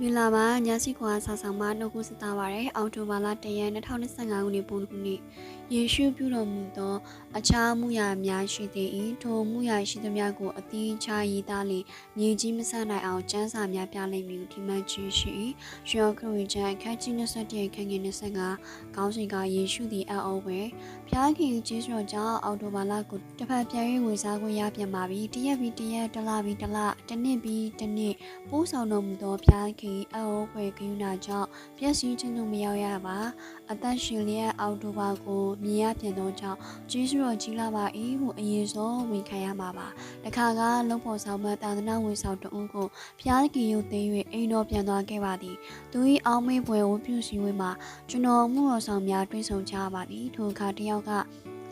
မင်္ဂလာပါညစီခွာဆာဆောင်မှာနှုတ်ခုစတာပါရယ်အောက်တိုဘာလ1ရက်2025ခုနှစ်ပုံခုနှစ်ယေရှုပြုတော်မူသောအခြားမှုရာများရှိသည်၏ထိုမှုရာရှိသမျှကိုအသီးခြားရည်သားလင်မြေကြီးမဆန့်နိုင်အောင်ကျမ်းစာများပြလိမ့်မည်ဟုဒီမှန်ချရှိ၏ယောခရစ်ကျမ်းအခန်းကြီး27ခန်းငယ်25ခေါင်းစဉ်ကယေရှုသည်အအောဝဲဖျားခင်ကျေးဇူးတော်ကြောင့်အောက်တိုဘာလကိုတစ်ဖက်ပြန်၍ဝေစားခွင့်ရပြန်ပါပြီတရက်ပြီးတရက်တစ်လပြီးတစ်လတစ်နှစ်ပြီးတစ်နှစ်ပို့ဆောင်တော်မူသောဖျားခင်အအောဝဲဂိယူနာကြောင့်ပျက်စီးခြင်းတို့မရောက်ရပါအသက်ရှင်လျက်အောက်တိုဘာကိုမြင်ရပြန်သောကြောင့်ကျေးဇူးတော်ကြီးလာပါ၏ဟုအရင်ဆုံးဝန်ခံရမှာပါတခါကလုံဖို့ဆောင်မတာသနာဝန်ဆောင်တဦးကိုဖျားခင်ရုပ်သိမ်း၍အိမ်တော်ပြန်သွားခဲ့ပါသည်သူ၏အောင်းမေးပွဲဝပြုစီဝေးမှာကျွန်တော်မှုတော်ဆောင်များတွေ့ဆုံကြပါသည်ထိုအခါတယောက်က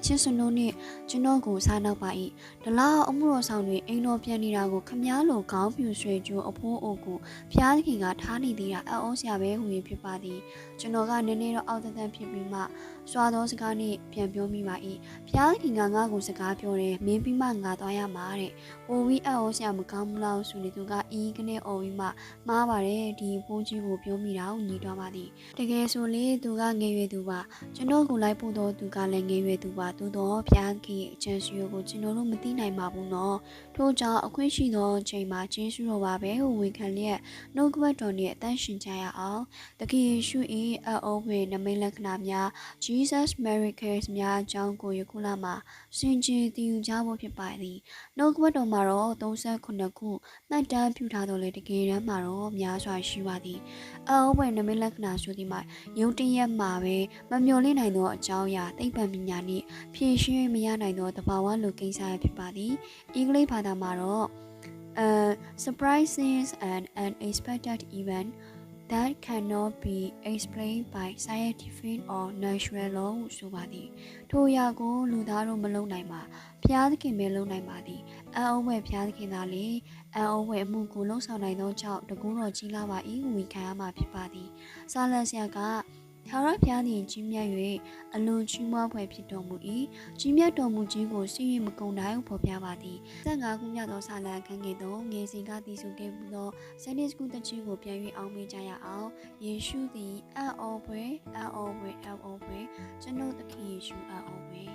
ချစ်စနိုးနှင့်ကျွန်တော်ကိုစားနောက်ပါ၏ဒလောက်အမှုတော်ဆောင်တွင်အိမ်တော်ပြန်နေတာကိုခမားလိုခေါင်းပြူရွှေကျိုးအဖိုးအိုကိုဖျားခင်ကထားနေသေးတာအံ့ဩစရာပဲဟူ၍ဖြစ်ပါသည်ကျွန်တော်ကနည်းနည်းတော့အောက်တန်းဖြစ်ပြီးမှစွာသောစကားနှင့်ပြန်ပြောမိပါ၏ဖျားခင်ကငါ့ကိုစကားပြောတယ်မင်းပြီးမှငါသွားရမှာတဲ့ပိုဝီအံ့ဩစရာမကောင်းဘူးလားဆိုနေသူကအီးကနေអော်ပြီးမှမှားပါတယ်ဒီဖိုးကြီးကိုပြောမိတာကိုညီတော်ပါသည်တကယ်ဆိုလေသူကငယ်ရွယ်သူပါကျွန်တော်ကိုလိုက်ပို့တော့သူကလည်းငယ်ရွယ်သူပါသို့တော့ဖျားခင်အချမ်းရှိကိုကျွန်တော်တို့မသိနိုင်ပါဘူးနော်ထို့ကြောင့်အခွင့်ရှိသောအချိန်မှာကျေးဇူးတော်ပါပဲဟိုဝန်ခံလျက်နှုတ်ကပတ်တော်နဲ့အသက်ရှင်ကြရအောင်တကယ်ယေရှု၏အအောဝေနမိတ်လက္ခဏာများ Jesus Miracles များအကြောင်းကိုယခုလမှာစင်ကြယ်တည်ယူကြဖို့ဖြစ်ပါသည်နှုတ်ကပတ်တော်မှာတော့38ခုမှတ်တမ်းပြုထားတော်လေတကယ်တမ်းမှာတော့များစွာရှိပါသည်အအောဝေနမိတ်လက္ခဏာဆိုသည်မှာယုံတရက်မှာပဲမမျှော်လင့်နိုင်သောအကြောင်းအရာသိပ္ပံပညာနှင့်ဖြည့်ရှင်းမရနိုင်သောတဘာဝလိုကိစ္စရဖြစ်ပါသည်အင်္ဂလိပ်ဘာသာမှာတော့ uh surprises and unexpected event that cannot be explained by scientific or natural law ဟုဆိုပါသည်ထိုအရာကိုလူသားတို့မလုံနိုင်ပါဘုရားသခင်ပဲလုံနိုင်ပါသည်အံ့ဩဝဲဘုရားသခင်သာလေအံ့ဩဝဲအမှုကိုလုံဆောင်နိုင်သောကြောင့်တကူတော်ကြီးလာပါ၏ဟုဝန်ခံရမှာဖြစ်ပါသည်စာလန်ဆရာက ထာဝရဘုရားသည်ကြီးမြတ်၍အလွန်ချီးမွမ်းဖွယ်ဖြစ်တော်မူ၏ကြီးမြတ်တော်မူခြင်းကိုစိတ်ရမကုန်တိုင်းဟုဖော်ပြပါသည်15ခုမြောက်သောစာလံခန်းငယ်သောငယ်စဉ်ကတည်ဆိုခဲ့မှုသောဆန်နီစကူတချင်းကိုပြန်၍အောင်မေးကြရအောင်ယေရှုသည်အံ့ဩဖွယ်အံ့ဩဖွယ်အံ့ဩဖွယ်ကျွန်ုပ်သခင်ယေရှုအံ့ဩဖွယ်